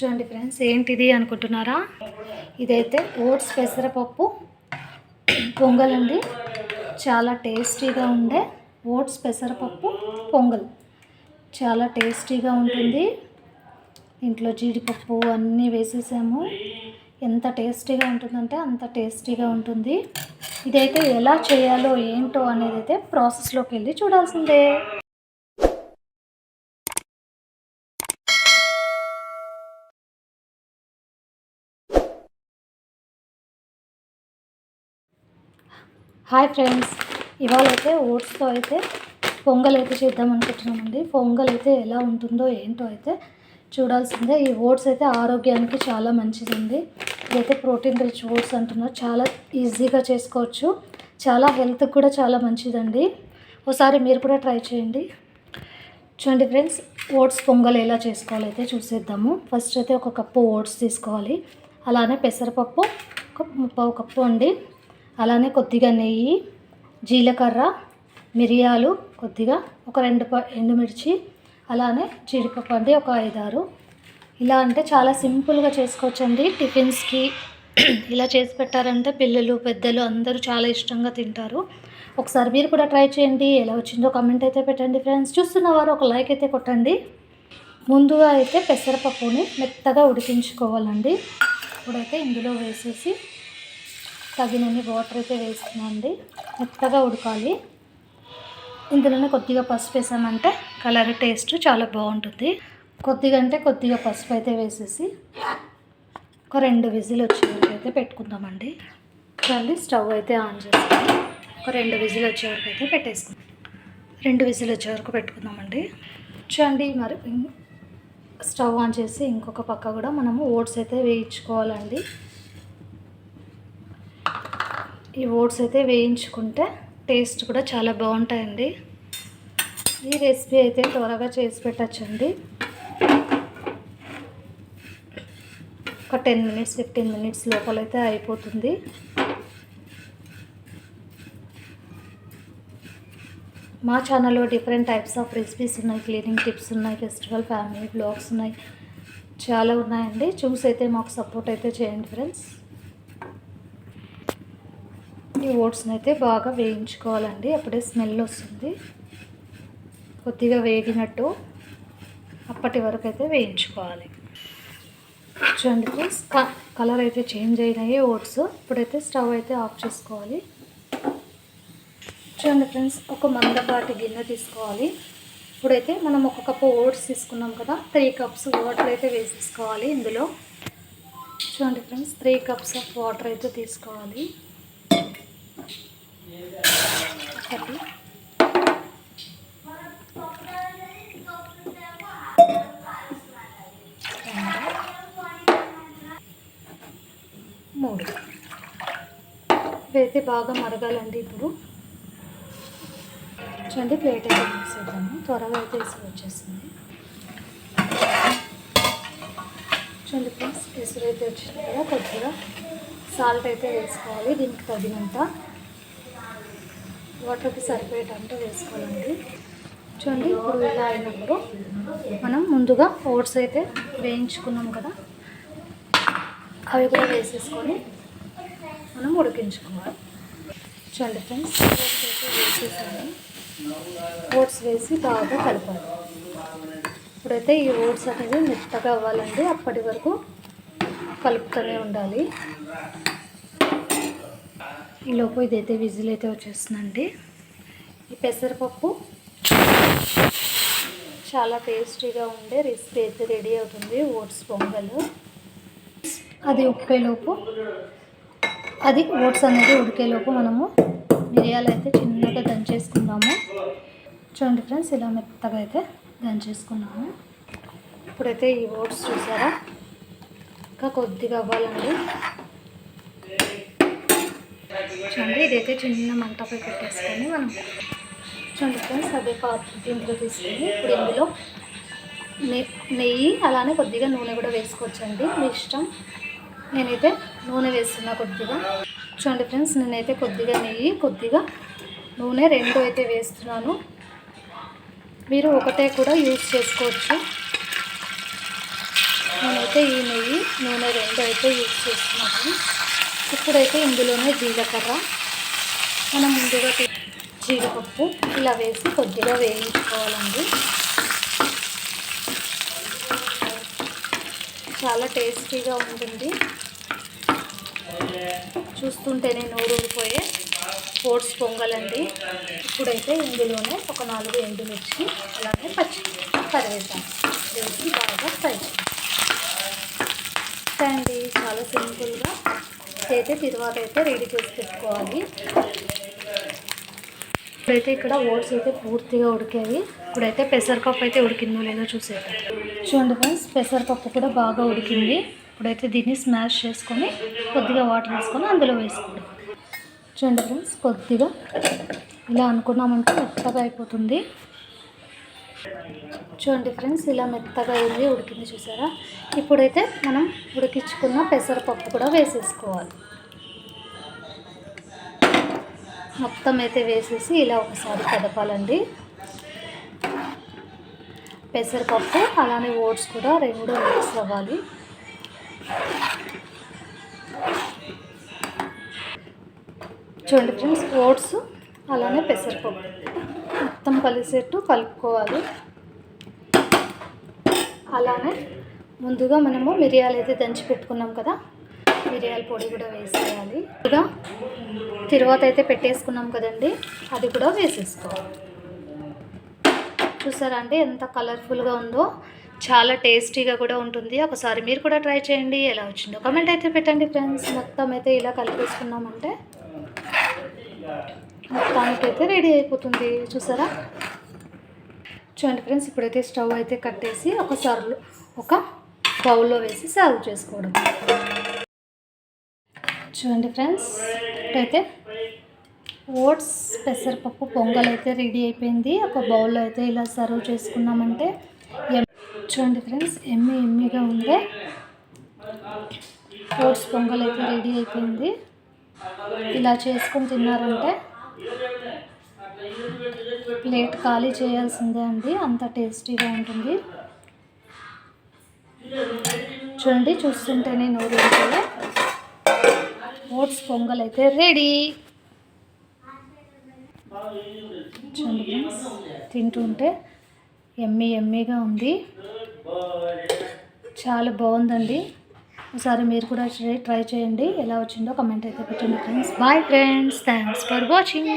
చూడండి ఫ్రెండ్స్ ఏంటిది అనుకుంటున్నారా? ఇదైతే ఓట్స్ పెసరపప్పు. పొంగల్ అండి. చాలా టేస్టీగా ఉండే ఓట్స్ పెసరపప్పు పొంగల్. చాలా టేస్టీగా ఉంటుంది. ఇంట్లో జీడిపప్పు అన్నీ వేసేసాము. ఎంత టేస్టీగా ఉంటుందంటే అంత టేస్టీగా ఉంటుంది. ఇదైతే ఎలా చేయాలో ఏంటో అనేది అయితే ప్రాసెస్లోకి వెళ్ళి చూడాల్సిందే. హాయ్ ఫ్రెండ్స్ ఇవాళ అయితే ఓట్స్తో అయితే పొంగల్ అయితే చేద్దాం అనుకుంటున్నామండి పొంగల్ అయితే ఎలా ఉంటుందో ఏంటో అయితే చూడాల్సిందే. ఈ ఓట్స్ అయితే ఆరోగ్యానికి చాలా మంచిదండి. ఇదైతే ప్రోటీన్ రిచ్ ఓట్స్ అంటున్నారు. చాలా ఈజీగా చేసుకోవచ్చు. చాలా హెల్త్కి కూడా చాలా మంచిదండి. ఒకసారి మీరు కూడా ట్రై చేయండి. చూడండి ఫ్రెండ్స్ ఓట్స్ పొంగల్ ఎలా చేసుకోవాలో అయితే చూసేద్దాము. ఫస్ట్ అయితే ఒక కప్పు ఓట్స్ తీసుకోవాలి. అలానే పెసరపప్పు ఒక ముప్పావు కప్పు అండి. అలానే కొద్దిగా నెయ్యి జీలకర్ర మిరియాలు కొద్దిగా ఒక రెండు ప ఎండుమిర్చి అలానే జీడిపప్పు అండి ఒక ఐదారు. ఇలా అంటే చాలా సింపుల్గా చేసుకోవచ్చండి టిఫిన్స్కి. ఇలా చేసి పెట్టారంటే పిల్లలు పెద్దలు అందరూ చాలా ఇష్టంగా తింటారు. ఒకసారి మీరు కూడా ట్రై చేయండి. ఎలా వచ్చిందో కమెంట్ అయితే పెట్టండి ఫ్రెండ్స్. చూస్తున్న వారు ఒక లైక్ అయితే కొట్టండి. ముందుగా అయితే పెసరపప్పుని మెత్తగా ఉడికించుకోవాలండి. ఇప్పుడైతే ఇందులో వేసేసి తగినన్ని వాటర్ అయితే వేస్తున్నాండి మెత్తగా ఉడకాలి. ఇందులోనే కొద్దిగా పసుపు వేసామంటే కలర్ టేస్ట్ చాలా బాగుంటుంది. కొద్దిగా అంటే కొద్దిగా పసుపు అయితే వేసేసి ఒక రెండు విజిల్ వచ్చేవరకు అయితే పెట్టుకుందామండి. చూడండి స్టవ్ అయితే ఆన్ చేసుకుని ఒక రెండు విజిల్ వచ్చేవరకు అయితే పెట్టేసుకుందాం. రెండు విజిల్ వచ్చే వరకు పెట్టుకుందామండి. చూడండి మరి స్టవ్ ఆన్ చేసి ఇంకొక పక్క కూడా మనము ఓట్స్ అయితే వేయించుకోవాలండి. ఈ ఓట్స్ అయితే వేయించుకుంటే టేస్ట్ కూడా చాలా బాగుంటాయండి. ఈ రెసిపీ అయితే త్వరగా చేసి పెట్టచ్చండి. ఒక టెన్ మినిట్స్ ఫిఫ్టీన్ మినిట్స్ లోపలైతే అయిపోతుంది. మా ఛానల్లో డిఫరెంట్ టైప్స్ ఆఫ్ రెసిపీస్ ఉన్నాయి. క్లీనింగ్ టిప్స్ ఉన్నాయి ఫెస్టివల్ ఫ్యామిలీ బ్లాగ్స్ ఉన్నాయి. చాలా ఉన్నాయండి. చూసి అయితే మాకు సపోర్ట్ అయితే చేయండి ఫ్రెండ్స్. ఈ ఓట్స్ని అయితే బాగా వేయించుకోవాలండి. అప్పుడే స్మెల్ వస్తుంది. కొద్దిగా వేగినట్టు అప్పటి వరకు అయితే వేయించుకోవాలి. చూడండి ఫ్రెండ్స్ క- కలర్ అయితే చేంజ్ అయినాయి ఓట్స్. ఇప్పుడైతే స్టవ్ అయితే ఆఫ్ చేసుకోవాలి. చూడండి ఫ్రెండ్స్ ఒక మందపాటి గిన్నె తీసుకోవాలి. ఇప్పుడైతే మనం ఒక కప్పు ఓట్స్ తీసుకున్నాం కదా త్రీ కప్స్ వాటర్ అయితే వేసేసుకోవాలి ఇందులో. చూడండి friends three cups of water అయితే తీసుకోవాలి ఒకటి రెండు మూడు అయితే బాగా మరగాలండి ఇప్పుడు. చూడండి ప్లేట్ అయితే వేసేద్దాము త్వరగా అయితే వేసి వచ్చేస్తుంది. చూడండి ఫ్రెండ్స్ ఎసురు అయితే వచ్చింది కదా కొద్దిగా సాల్ట్ అయితే వేసుకోవాలి దీనికి తగినంత. వాటర్కి సరిపోయేటంత వేసుకోవాలండి. చూడండి ఇప్పుడు ఇలా అయినప్పుడు మనం ముందుగా ఓట్స్ అయితే వేయించుకున్నాం కదా అవి కూడా వేసేసుకొని మనం ఉడికించుకోవాలి చూడండి ఫ్రెండ్స్ ఓట్స్ అయితే వేసేసాను ఓట్స్ వేసి బాగా కలపాలి. ఇప్పుడైతే ఈ ఓట్స్ అనేది మెత్తగా అవ్వాలండి. అప్పటి వరకు కలుపుతూనే ఉండాలి. ఈలోపు ఇదైతే విజిల్ అయితే వచ్చేస్తుందండి. ఈ పెసరపప్పు చాలా టేస్టీగా ఉండే రెసిపీ అయితే రెడీ అవుతుంది ఓట్స్ పొంగల్. అది ఉప్పేలోపు అది ఓట్స్ అనేది ఉడికేలోపు మనము మిరియాలు అయితే చిన్నగా దంచేసుకుందాము. చూడండి ఫ్రెండ్స్ ఇలా మెత్తగా అయితే దంచేసుకున్నాము. ఇప్పుడైతే ఈ ఓట్స్ చూసారా? ఇంకా కొద్దిగా అవ్వాలండి. చూడండి ఇదైతే చిన్న మంటపై పెట్టేసుకొని మనం చూడండి ఫ్రెండ్స్ అదే దీంట్లో తీసుకొని ఇప్పుడు ఇందులో నెయ్యి అలానే కొద్దిగా నూనె కూడా వేసుకోవచ్చండి. మీ ఇష్టం. నేనైతే నూనె వేస్తున్నా కొద్దిగా. చూడండి ఫ్రెండ్స్ నేనైతే కొద్దిగా నెయ్యి కొద్దిగా నూనె రెండు అయితే వేస్తున్నాను. మీరు ఒకటే కూడా యూజ్ చేసుకోవచ్చు. నేనైతే ఈ నెయ్యి నూనె రెండు అయితే యూజ్ చేస్తున్నాను. ఇప్పుడైతే ఇందులోనే జీలకర్ర. మనం ముందుగా తీ- జీడిపప్పు ఇలా వేసి కొద్దిగా వేయించుకోవాలండి. చాలా టేస్టీగా ఉంటుంది. చూస్తుంటేనే నోరు ఊరిపోయే ఓట్స్ పొంగలండి. ఇప్పుడైతే ఇందులోనే ఒక నాలుగు ఎండుమిర్చి అలాగే పచ్చి కరివేపాకు వేసి బాగా ఫ్రై చేయాలి. అండి చాలా సింపుల్గా. అయితే తర్వాత అయితే రెడీ చేసి పెట్టుకోవాలి. ఇప్పుడైతే ఇక్కడ ఓట్స్ అయితే పూర్తిగా ఉడికేవి. ఇప్పుడైతే పెసరపప్పు అయితే ఉడికిందో లేదో చూసేద్దాం. చూడండి ఫ్రెండ్స్ పెసరపప్పు కూడా బాగా ఉడికింది. ఇప్పుడైతే దీన్ని స్మాష్ చేసుకొని కొద్దిగా వాటర్ వేసుకొని అందులో వేసుకోండి. చూడండి ఫ్రెండ్స్ కొద్దిగా ఇలా అనుకున్నామంటే మెత్తగా అయిపోతుంది. చూడండి ఫ్రెండ్స్ ఇలా మెత్తగా అయింది ఉడికింది చూసారా? ఇప్పుడైతే మనం ఉడికించుకున్న పెసరపప్పు కూడా వేసేసుకోవాలి. మొత్తం అయితే వేసేసి ఇలా ఒకసారి కదపాలండి. పెసరపప్పు అలానే ఓట్స్ కూడా రెండు మిక్స్ అవ్వాలి. చూడండి ఫ్రెండ్స్ ఓట్స్ అలానే పెసరపప్పు మొత్తం కలిసేట్టు కలుపుకోవాలి. అలానే ముందుగా మనము మిరియాలు అయితే దంచి పెట్టుకున్నాం కదా మిరియాల పొడి కూడా వేసేయాలి. ఇక తిరువాత అయితే పెట్టేసుకున్నాం కదండి అది కూడా వేసేసుకోవాలి. చూసారా అండి ఎంత కలర్ఫుల్గా ఉందో చాలా టేస్టీగా కూడా ఉంటుంది. ఒకసారి మీరు కూడా ట్రై చేయండి ఎలా వచ్చిందో కమెంట్ అయితే పెట్టండి ఫ్రెండ్స్. మొత్తం అయితే ఇలా కలిపేసుకున్నామంటే మొత్తానికి అయితే రెడీ అయిపోతుంది. చూసారా? చూడండి ఫ్రెండ్స్ ఇప్పుడైతే స్టవ్ అయితే కట్టేసి ఒక సర్లు ఒక బౌల్లో వేసి సర్వ్ చేసుకోవడం. చూడండి ఫ్రెండ్స్. ఇప్పుడైతే ఓట్స్ పెసరపప్పు పొంగల్ అయితే రెడీ అయిపోయింది. ఒక బౌల్లో అయితే ఇలా సర్వ్ చేసుకున్నామంటే ఎమ్- చూడండి ఫ్రెండ్స్ ఎమ్మి ఎమ్మిగా ఉందే ఓట్స్ పొంగల్ అయితే రెడీ అయిపోయింది. ఇలా చేసుకొని తిన్నారంటే ప్లేట్ ఖాళీ చేయాల్సిందే అండి. అంత టేస్టీగా ఉంటుంది. చూడండి చూస్తుంటేనే నోరు ఊరుకోలే. ఓట్స్ పొంగల్ అయితే రెడీ. తింటుంటే ఎమ్మి ఎమ్మిగా ఉంది. చాలా బాగుందండి. ఒకసారి మీరు కూడా ట్రై ట్రై చేయండి. ఎలా వచ్చిందో కమెంట్ అయితే పెట్టండి friends. Bye friends thanks for watching